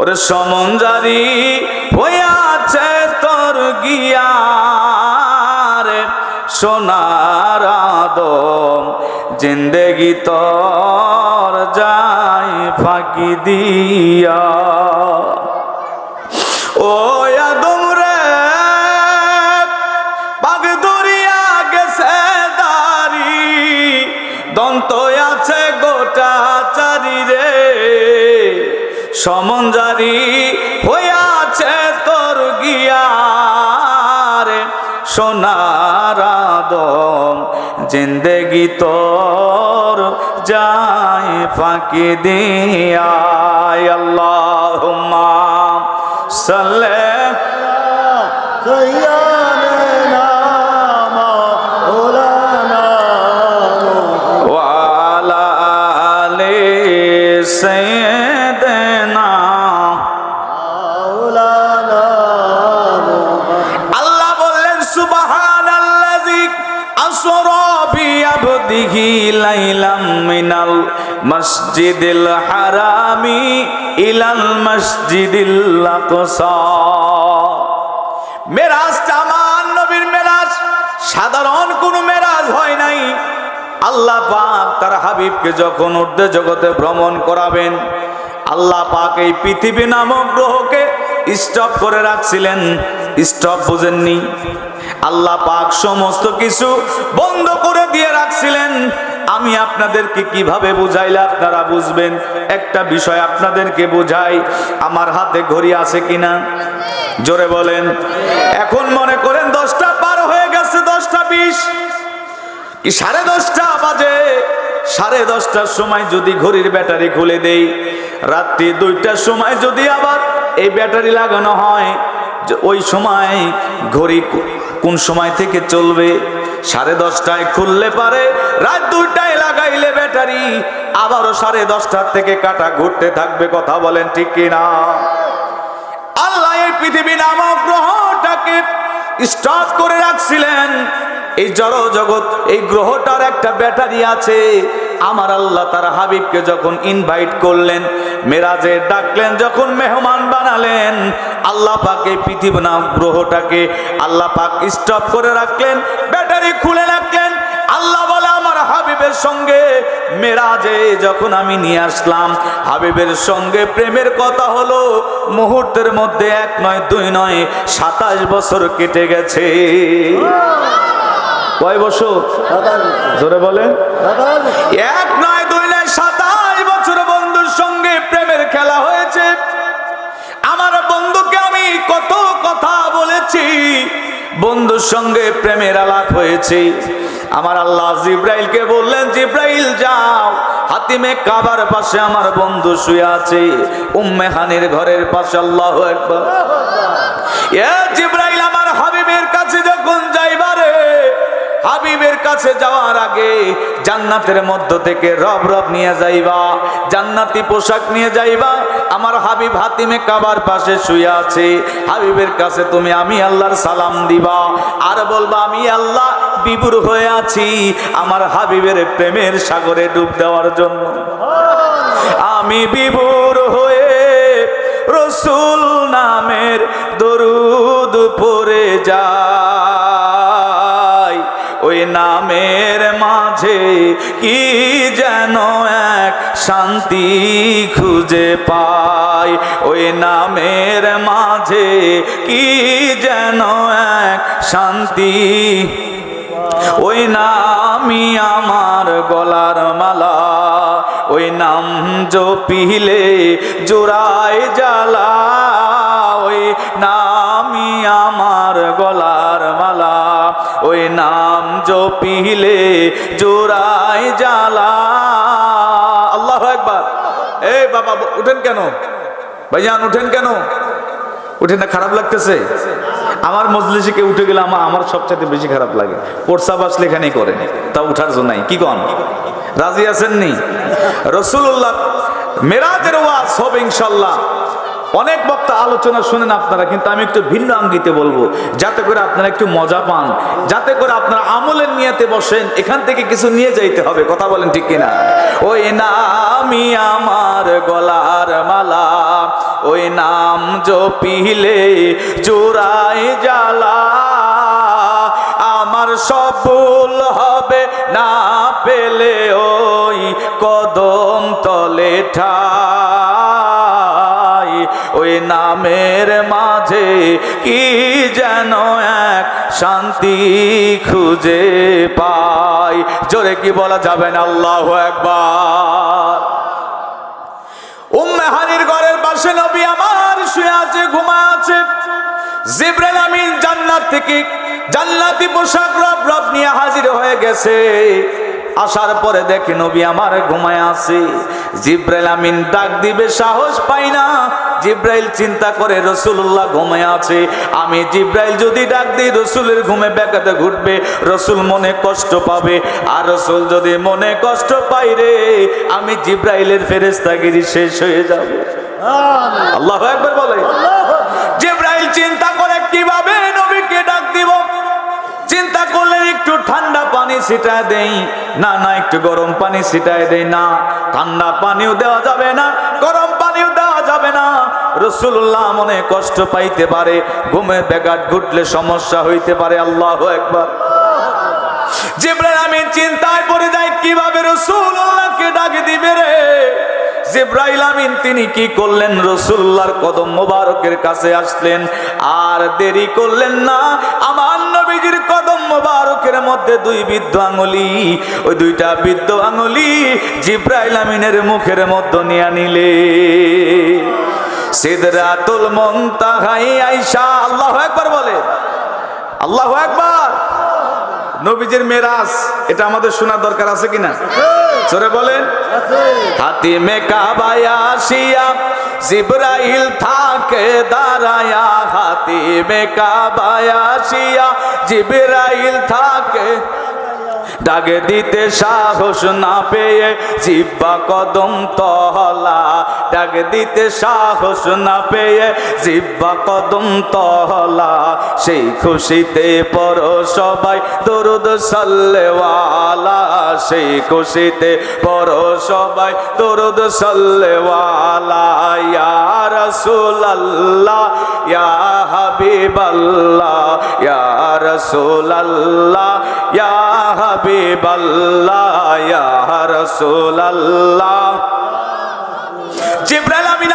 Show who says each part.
Speaker 1: ওরে সমঞ্জারি হইয়াছে তোর গিয়ারে সোনার আদম জিন্দেগি তোর যাই ফাঁকি দিয়া। ও সমঞ্জারি হইয়াছে তোর গিয়ারে। সোনার আদম জিন্দেগি তোর যায় ফাঁকি দিয়ায়। আল্লাহ সাল্লে মিনাল মসজিদিল হারামি ইলাল মসজিদিল আকসা। মেরাজটা নবীর মেরাজ, সাধারণ কোন মেরাজ হয় নাই। আল্লাহ পাক তার হাবিবকে যখন ঊর্ধ্বে জগতে ভ্রমণ করাবেন, আল্লাহ পাক এই পৃথিবী নামক গ্রহকে স্টপ করে রাখছিলেন। স্টপ বুঝেননি? আল্লাহ পাক সমস্ত কিছু বন্ধ করে দিয়ে রাখছিলেন। আমি আপনাদেরকে কীভাবে বুঝাইলে আপনারা বুঝবেন? একটা বিষয় আপনাদেরকে বুঝাই, আমার হাতে ঘড়ি আছে কিনা? জোরে বলেন। এখন মনে করেন দশটা পার হয়ে গেছে, দশটা বিশ। সাড়ে দশটা বাজে? সাড়ে দশটার সময় যদি ঘড়ির ব্যাটারি খুলে দেই, রাত্রি দুইটার সময় যদি আবার এই ব্যাটারি লাগানো হয় ওই সময় ঘড়ি কোন সময় থেকে চলবে? সাড়ে দশটায় খুললে পারে, রাত দুইটায় লাগাইলে ব্যাটারি, আবারও সাড়ে দশটার থেকে কাটা ঘুরতে থাকবে, কথা বলেন ঠিক কিনা? আল্লাহ এই পৃথিবী নামক গ্রহটাকে স্টপ করে রাখছিলেন। এই জড় জগৎ এই গ্রহটার একটা ব্যাটারি আছে। আমার আল্লাহ তার হাবিবকে যখন ইনভাইট করলেন, মেরাজে ডাকলেন, যখন মেহমান বানালেন আল্লাহ পাক এই পৃথিবী নাম গ্রহটাকে আল্লাহ পাক স্টপ করে রাখলেন ব্যাটারি খুলে রাখলেন। আল্লাহ বলে আমার হাবিবের সঙ্গে মেরাজে যখন আমি নিয়ে আসলাম হাবিবের সঙ্গে প্রেমের কথা হলো মুহূর্তের মধ্যে এক নয় দুই নয় সাতাশ বছর কেটে গেছে। কয় বছর? জোরে বলেন। এক নয় দুই নয় সাতাশ বছর বন্ধুর সঙ্গে প্রেমের খেলা বন্ধুকে আমি কত কথা বলেছি। বন্ধুর সঙ্গে প্রেমের আলাপ হয়েছে। আমার আল্লাহ জিব্রাইলকে বললেন, জিব্রাইল, যাও। হাতিমে কাবার পাশে আমার বন্ধু শুয়ে আছে। উম্মে হানির ঘরের পাশে, আল্লাহ এ জিব্রাইল, আমার হাবিবের কাছে যখন যাইবারে হাবিবের কাছে যাওয়ার আগে জান্নাতের মধ্য থেকে রব রব নিয়ে যাইবা, জান্নাতি পোশাক নিয়ে যাইবা আমার হাবিব হাতিমে কাবার পাশে শুয়ে আছে। হাবিবের কাছে তুমি আমি আল্লাহর সালাম দিবা। আর বলবা, আমি আল্লাহ বিবুর হয়ে আছি আমার হাবিবের প্রেমের সাগরে ডুব দেওয়ার জন্য। আমি বিভোর হয়ে রসুল নামের দরুদ পড়ে যাই। ওই নামের মাঝে কি যেন এক শান্তি খুঁজে পাই ওই নামের মাঝে কি যেন এক শান্তি? ওই নামই আমার গলার মালা। ওই নাম জপিলে জোড়ায় জ্বালা। ওই নামই আমার গলার মালা। ওই নাম জপিলে জোড়ায় জ্বালা। বাবা, উঠেন কেন? ভাইজান, উঠেন কেন? উঠে না, খারাপ লাগতেছে? আমার মজলিসে কেউ উঠে গেলে আমার আমার সবচাইতে বেশি খারাপ লাগে। প্রস্তাব আসলে এখানেই করে। তা উঠার জন্য নাই। কি কন? রাজি আছেননি? রসুল্লাহ মেরাজের ওয়াজ হবে ইনশাল্লাহ। অনেক বক্তা আলোচনা শুনেন আপনারা, কিন্তু আমি একটু ভিন্ন আঙ্গিতে বলব। যাতে করে আপনারা একটু মজা পান। যাতে করে আপনারা আমলের নিয়েতে বসেন। এখান থেকে কিছু নিয়ে যাইতে হবে। কথা বলেন ঠিক কিনা? ওই নামি আমার গলার মালা। ওই নাম জপিলে জোড়াই জালা আমার সফল হবে না পেলে ওই কদম তলে ঠাই ওই নামের মাঝে কি যেন এক শান্তি খুঁজে পাই। জোরে কি বলা যাবে না? আল্লাহ একবার উম্মে হানির ঘরের পাশে নবী আমার শুয়ে আছে ঘুমা আছে। জিব্রাইল আমিন জান্নাত থেকে জান্নাতি পোশাক রব রব নিয়ে হাজির হয়ে গেছে। আসার পরে দেখে নবী আমার ঘুমায় আছে। জিব্রাইল আমিন ডাক দিবে সাহস পাই না। জিব্রাইল চিন্তা করে রসুল্লাহ ঘুমায় আছে। আমি জিব্রাইল যদি ডাক দিই রসুলের ঘুমে বেকাতে ঘুরবে রসুল মনে কষ্ট পাবে। আর রসুল যদি মনে কষ্ট পাই রে আমি জিব্রাইলের ফেরেস্তাগিরি শেষ হয়ে যাবে। আল্লাহ একবার বলে। জিব্রাইল চিন্তা পানি ছিটায় দেই। না না, একটু গরম পানি ছিটায় দেই না। ঠান্ডা পানিও দেওয়া যাবে না, গরম পানিও দেওয়া যাবে না। রসুল্লাহ মনে কষ্ট পাইতে পারে ঘুমের ব্যাঘাত ঘুটলে সমস্যা হইতে পারে, আল্লাহ একবার জিব্রাইল আমি চিন্তায় পড়ে যাই কীভাবে রসুল্লাহকে ডাক দিবে রে? জিব্রাইল আমিন, তিনি কি করলেন? রসুল্লাহর কদম মোবারকের কাছে আসলেন, আর দেরি করলেন না, আমার নবীজির কদম মোবারকের মধ্যে দুই বৃদ্ধ আঙুলি, ওই দুইটা বৃদ্ধ আঙুলি জিব্রাইল আমিনের মুখের মধ্যে নিয়ে নিলে। সিদরাতুল মুনতাহাই আয়েশা, আল্লাহু একবার বলে। আল্লাহু একবার নবীজির মেরাজ, এটা আমাদের শোনার দরকার আছে কিনা? জোরে বলেন। হাতি মে কাবায়া আসিয়া জিব্রাইল থাকে দাঁড়ায়া হাতি মে কাবায়া আসিয়া জিব্রাইল থাকে ডাকে দিতে সাহস না পেয়ে জিব্বা কদম তহলা ডাক দিতে সাহস না পেয়ে জিব্বা কদম তহলা সেই খুশিতে পর সবাই, দরুদ সাল্লেওয়ালা। সেই খুশিতে পর সবাই, দরুদ সাল্লেওয়ালা। ইয়া রাসূলুল্লাহ, ইয়া হাবিবাল্লাহ, ইয়া রাসূলুল্লাহ। ইয়া হাবিবাল্লাহ ইয়া রাসূলুল্লাহ। জিব্রাইল আমিন